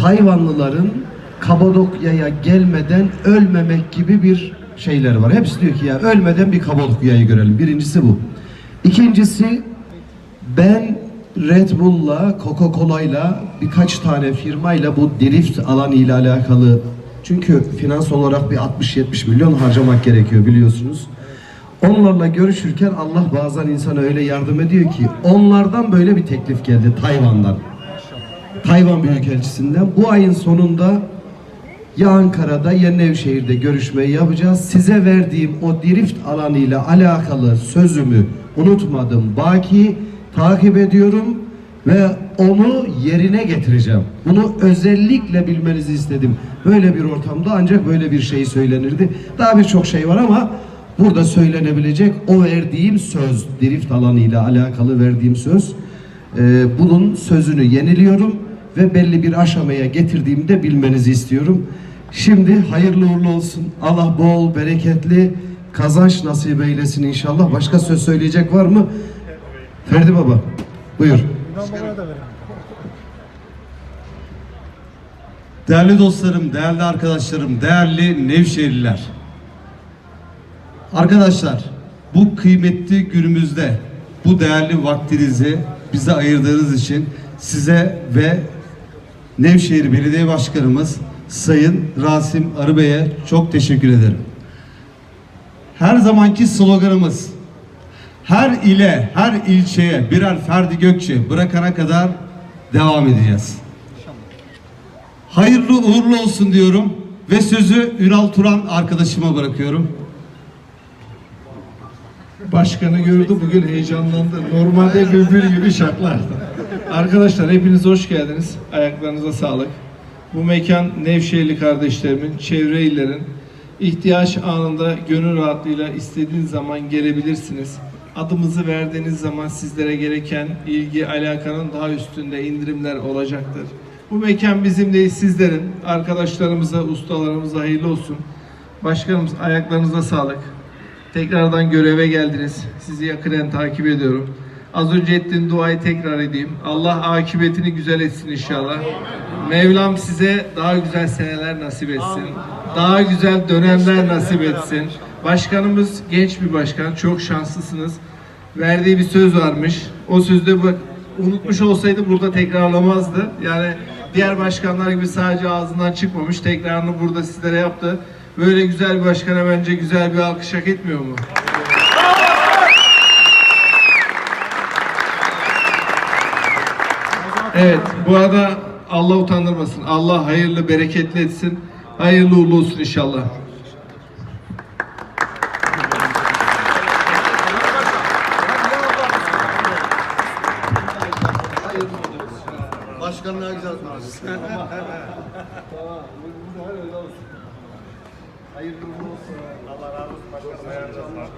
Tayvanlıların Kapadokya'ya gelmeden ölmemek gibi bir şeyleri var. Hepsi diyor ki ya ölmeden bir Kapadokya'yı görelim. Birincisi bu. İkincisi ben Red Bull'la, Coca-Cola'yla birkaç tane firmayla bu drift alanı ile alakalı çünkü finans olarak bir 60-70 milyon harcamak gerekiyor biliyorsunuz. Onlarla görüşürken Allah bazen insana öyle yardım ediyor ki onlardan böyle bir teklif geldi Tayvan'dan. Tayvan Büyükelçisi'nden bu ayın sonunda ya Ankara'da ya Nevşehir'de görüşmeyi yapacağız. Size verdiğim o drift alanıyla alakalı sözümü unutmadım. Baki takip ediyorum ve onu yerine getireceğim. Bunu özellikle bilmenizi istedim. Böyle bir ortamda ancak böyle bir şey söylenirdi. Daha birçok şey var ama burada söylenebilecek o verdiğim söz, drift alanıyla alakalı verdiğim söz. Ee, bunun sözünü yeniliyorum ve belli bir aşamaya getirdiğimde bilmenizi istiyorum. Şimdi hayırlı uğurlu olsun. Allah bol, bereketli kazanç nasip eylesin inşallah. Başka söz söyleyecek var mı? Ferdi Baba, buyur. Değerli dostlarım, değerli arkadaşlarım, değerli Nevşehirliler. Arkadaşlar, bu kıymetli günümüzde bu değerli vaktinizi bize ayırdığınız için size ve Nevşehir Belediye Başkanımız Sayın Rasim Arıbey'e çok teşekkür ederim. Her zamanki sloganımız her ile, her ilçeye birer Ferdi Gökçe bırakana kadar devam edeceğiz. Hayırlı uğurlu olsun diyorum ve sözü Ünal Turan arkadaşıma bırakıyorum. Başkanı gördü bugün heyecanlandı. Normalde bülbül gibi şaklardı. Arkadaşlar hepiniz hoş geldiniz. Ayaklarınıza sağlık. Bu mekan Nevşehirli kardeşlerimin, çevre illerin ihtiyaç anında gönül rahatlığıyla istediğiniz zaman gelebilirsiniz. Adımızı verdiğiniz zaman sizlere gereken ilgi alakanın daha üstünde indirimler olacaktır. Bu mekan bizim değil sizlerin. Arkadaşlarımıza, ustalarımıza hayırlı olsun. Başkanımız ayaklarınıza sağlık. Tekrardan göreve geldiniz. Sizi yakinen takip ediyorum. Az önce ettiğim duayı tekrar edeyim. Allah akıbetini güzel etsin inşallah. Mevlam size daha güzel seneler nasip etsin. Daha güzel dönemler nasip etsin. Başkanımız genç bir başkan. Çok şanslısınız. Verdiği bir söz varmış. O sözde bak unutmuş olsaydı burada tekrarlamazdı. Yani diğer başkanlar gibi sadece ağzından çıkmamış. Tekrarını burada sizlere yaptı. Böyle güzel bir başkana bence güzel bir alkış hak etmiyor mu? Evet, bu arada Allah utandırmasın. Allah hayırlı, bereketli etsin. Hayırlı uğurlu olsun inşallah. Başkanlığa güzel Hayırlı uğurlu olsun. Allah razı olsun başkanım.